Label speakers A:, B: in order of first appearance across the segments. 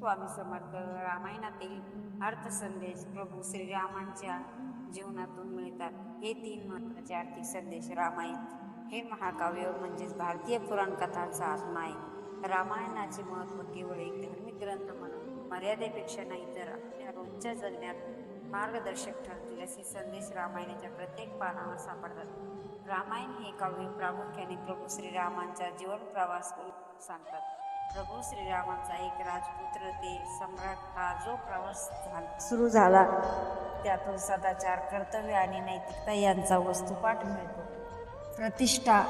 A: स्वामी समर्थ रामायणातील अर्थसंदेश प्रभू श्रीरामांच्या जीवनातून मिळतात. हे तीन महत्त्वाचे आर्थिक संदेश रामायण. हे महाकाव्य म्हणजेच भारतीय पुराण कथांचा आत्मा आहे. रामायणाचे महत्त्व केवळ एक धार्मिक ग्रंथ म्हणून मर्यादेपेक्षा नाही तर आपल्या रोजच्या जगण्यात मार्गदर्शक ठरतील असे संदेश रामायणाच्या प्रत्येक पानावर सापडतात. रामायण हे काव्य प्रामुख्याने प्रभू श्रीरामांचा जीवन प्रवास सांगतात. प्रभू श्रीरामाचा एक राजपुत्र ते सम्राट हा जो प्रवास झाला. सुरू झाला. त्यातून सदाचार कर्तव्य आणि नैतिकता यांचा वस्तुपाठ मिळतो. प्रतिष्ठा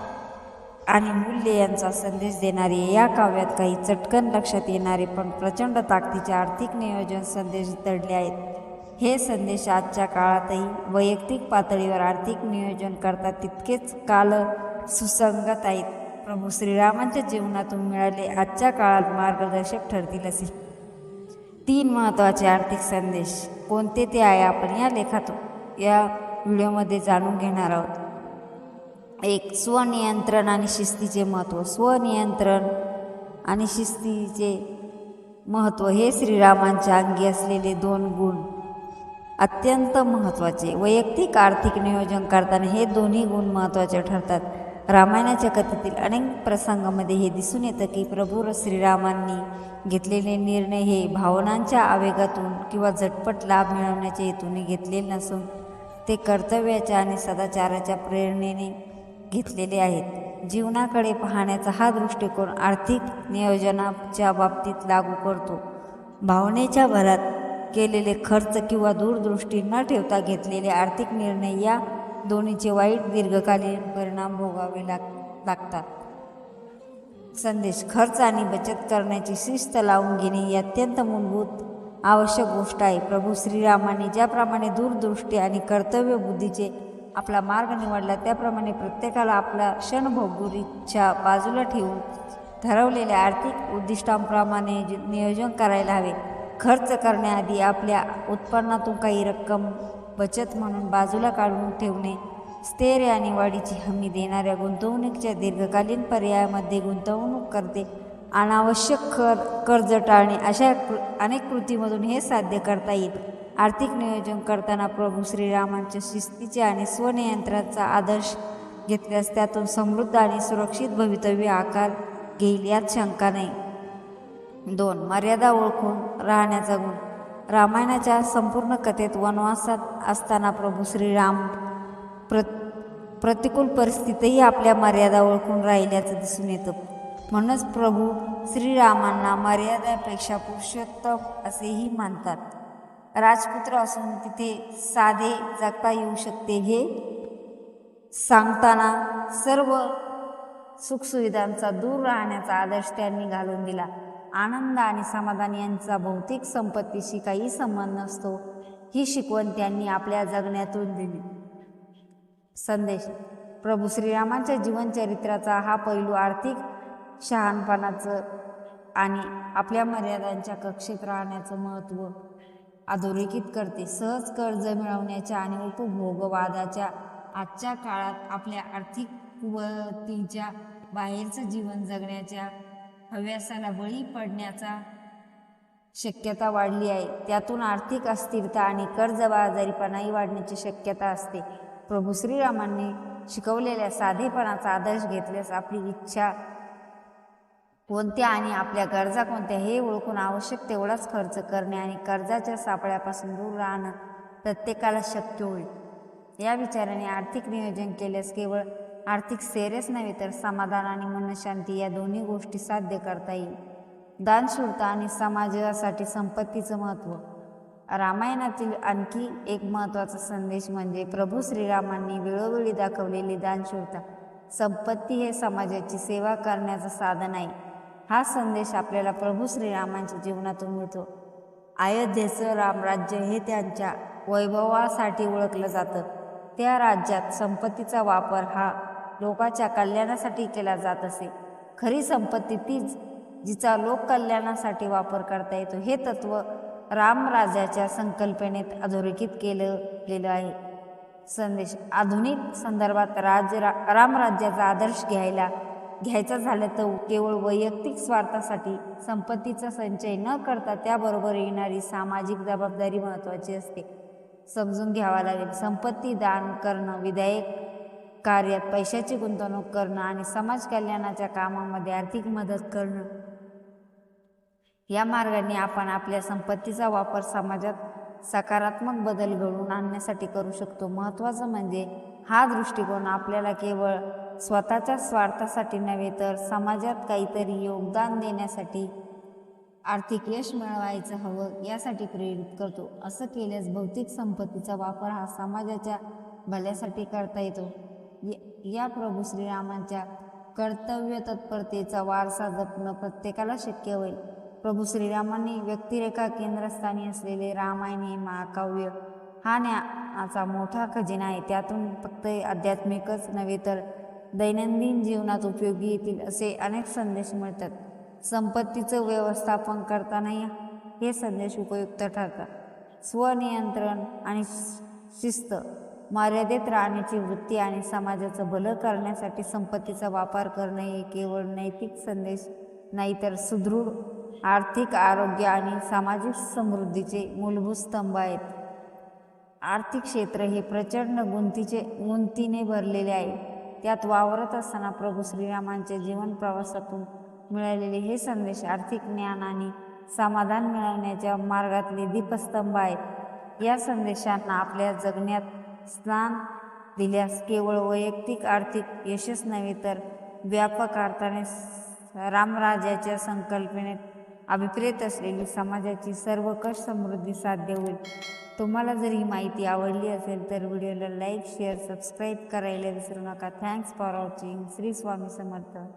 A: आणि मूल्य यांचा संदेश देणारे या काव्यात काही चटकन लक्षात येणारे पण प्रचंड ताकदीचे आर्थिक नियोजन संदेश दडले आहेत. हे संदेश आजच्या काळातही वैयक्तिक पातळीवर आर्थिक नियोजन करतात तितकेच काल सुसंगत आहेत. प्रभू श्रीरामांच्या जीवनातून मिळाले आजच्या काळात मार्गदर्शक ठरतील असे. तीन महत्त्वाचे आर्थिक संदेश. कोणते ते आहे आपण या लेखातून या व्हिडिओमध्ये जाणून घेणार आहोत. एक स्वनियंत्रण आणि शिस्तीचे महत्त्व. स्वनियंत्रण आणि शिस्तीचे महत्त्व हे श्रीरामांच्या अंगी असलेले दोन गुण अत्यंत महत्त्वाचे. वैयक्तिक आर्थिक नियोजन करताना हे दोन्ही गुण महत्त्वाचे ठरतात. रामायणाच्या कथेतील अनेक प्रसंगामध्ये हे दिसून येतं की प्रभू श्रीरामांनी घेतलेले निर्णय हे भावनांच्या आवेगातून किंवा झटपट लाभ मिळवण्याच्या हेतूने घेतलेले नसून ते कर्तव्याच्या आणि सदाचाराच्या प्रेरणेने घेतलेले आहेत. जीवनाकडे पाहण्याचा हा दृष्टिकोन आर्थिक नियोजनाच्या बाबतीत लागू करतो. भावनेच्या भरात केलेले खर्च किंवा दूरदृष्टी न ठेवता घेतलेले आर्थिक निर्णय या दोन्हीचे वाईट दीर्घकालीन परिणाम भोगावे लाग लागतात. संदेश खर्च आणि बचत करण्याची शिस्त लावून घेणे ही अत्यंत मूलभूत आवश्यक गोष्ट आहे. प्रभू श्रीरामाने ज्याप्रमाणे दूरदृष्टी आणि कर्तव्य बुद्धीचे आपला मार्ग निवडला त्याप्रमाणे प्रत्येकाला आपला क्षणभोगुरीच्या बाजूला ठेवून ठरवलेल्या आर्थिक उद्दिष्टांप्रमाणे नियोजन करायला हवे. खर्च करण्याआधी आपल्या उत्पन्नातून काही रक्कम बचत म्हणून बाजूला काढून ठेवणे स्थैर्य आणि वाढीची हमी देणाऱ्या गुंतवणुकीच्या दीर्घकालीन पर्यायामध्ये गुंतवणूक करते. अनावश्यक कर कर्ज टाळणे अशा कृ अनेक कृतीमधून हे साध्य करता येईल. आर्थिक नियोजन करताना प्रभू श्रीरामांच्या शिस्तीचे आणि स्वनियंत्रणाचा आदर्श घेतल्यास त्यातून समृद्ध आणि सुरक्षित भवितव्य आकार घेईल यात शंका नाही. दोन मर्यादा ओळखून राहण्याचा गुण. रामायणाच्या संपूर्ण कथेत वनवासात असताना प्रभू श्रीराम प्र प्रतिकूल परिस्थितीही आपल्या मर्यादा ओळखून राहिल्याचं दिसून येतं. म्हणूनच प्रभू श्रीरामांना मर्यादेपेक्षा पुरुषोत्तम असेही मानतात. राजपुत्र असून तिथे साधे जगता येऊ शकते हे सांगताना सर्व सुखसुविधांचा दूर राहण्याचा आदर्श त्यांनी घालून दिला. आनंद आणि समाधान यांचा भौतिक संपत्तीशी काही संबंध नसतो. ही शिकवण त्यांनी आपल्या जगण्यातून दिली. संदेश. प्रभू श्रीरामांच्या जीवनचरित्राचा हा पैलू आर्थिक शहाणपणाचं आणि आपल्या मर्यादांच्या कक्षेत राहण्याचं महत्त्व अधोरेखित करते. सहज कर्ज मिळवण्याच्या आणि उपभोगवादाच्या आजच्या काळात आपल्या आर्थिक कुवतीच्या बाहेरचं जीवन जगण्याच्या हव्यासाला बळी पडण्याचा शक्यता वाढली आहे. त्यातून आर्थिक अस्थिरता आणि कर्जबाजारीपणाही वाढण्याची शक्यता असते. प्रभू श्रीरामांनी शिकवलेल्या साधेपणाचा आदर्श घेतल्यास आपली इच्छा कोणत्या आणि आपल्या गरजा कोणत्या हे ओळखून आवश्यक तेवढाच खर्च करणे आणि कर्जाच्या सापळ्यापासून दूर राहणं प्रत्येकाला शक्य होईल. या विचाराने आर्थिक नियोजन केल्यास केवळ आर्थिक स्थैर्यच नव्हे तर समाधान आणि मनशांती या दोन्ही गोष्टी साध्य करता येईल. दानशूरता आणि समाजासाठी संपत्तीचं महत्त्व. रामायणातील आणखी एक महत्त्वाचा संदेश म्हणजे प्रभू श्रीरामांनी वेळोवेळी दाखवलेली दानशूरता संपत्ती हे समाजाची सेवा करण्याचं साधन आहे. हा संदेश आपल्याला प्रभू श्रीरामांच्या जीवनातून मिळतो. अयोध्येचं रामराज्य हे त्यांच्या वैभवासाठी ओळखलं जातं. त्या राज्यात संपत्तीचा वापर हा लोकाच्या कल्याणासाठी केला जात असे. खरी संपत्ती तीच जिचा लोक कल्याणासाठी वापर करता येतो हे तत्त्व रामराज्याच्या संकल्पनेत अधोरेखित केलं गेलं आहे. संदेश आधुनिक संदर्भात राज्य रा रामराज्याचा आदर्श घ्यायला घ्यायचा झालं तर केवळ वैयक्तिक स्वार्थासाठी संपत्तीचा संचय न करता त्याबरोबर येणारी सामाजिक जबाबदारी महत्त्वाची असते. समजून घ्यावा लागेल संपत्ती दान करणं विधायक कार्यात पैशाची गुंतवणूक करणं आणि समाज कल्याणाच्या कामामध्ये आर्थिक मदत करणं. या मार्गाने आपण आपल्या संपत्तीचा वापर समाजात सकारात्मक बदल घडवून आणण्यासाठी करू शकतो. महत्त्वाचं म्हणजे हा दृष्टिकोन आपल्याला केवळ स्वतःच्या स्वार्थासाठी नव्हे तर समाजात काहीतरी योगदान देण्यासाठी आर्थिक यश मिळवायचं हवं यासाठी प्रेरित करतो. असं केल्यास भौतिक संपत्तीचा वापर हा समाजाच्या भल्यासाठी करता येतो. या प्रभू श्रीरामांच्या कर्तव्य तत्परतेचा वारसा जपणं प्रत्येकाला शक्य होईल. प्रभू श्रीरामांनी व्यक्तिरेखा केंद्रस्थानी असलेले रामायण हे महाकाव्य हा ज्ञानाचा मोठा खजिना आहे. त्यातून फक्त आध्यात्मिकच नव्हे तर दैनंदिन जीवनात उपयोगी येतील असे अनेक संदेश मिळतात. संपत्तीचं व्यवस्थापन करतानाही हे संदेश उपयुक्त ठरतात. स्वनियंत्रण आणि शिस्त मर्यादेत राहण्याची वृत्ती आणि समाजाचं भलं करण्यासाठी संपत्तीचा वापर करणे हे केवळ नैतिक संदेश नाही तर सुदृढ आर्थिक आरोग्य आणि सामाजिक समृद्धीचे मूलभूत स्तंभ आहेत. आर्थिक क्षेत्र हे प्रचंड गुंतीचे गुंतीने भरलेले आहे. त्यात वावरत असताना प्रभू श्रीरामांच्या जीवन प्रवासातून मिळालेले हे संदेश आर्थिक ज्ञान आणि समाधान मिळवण्याच्या मार्गातले दीपस्तंभ आहेत. या संदेशांना आपल्या जगण्यात स्थान दिल्यास केवळ वैयक्तिक आर्थिक यशच नव्हे तर व्यापक अर्थाने रामराज्याच्या संकल्पनेत अभिप्रेत असलेली समाजाची सर्वकष समृद्धी साध्य होईल. तुम्हाला जर ही माहिती आवडली असेल तर व्हिडिओला लाईक शेअर सबस्क्राईब करायला विसरू नका. Thanks for watching Shri Swami Samarth.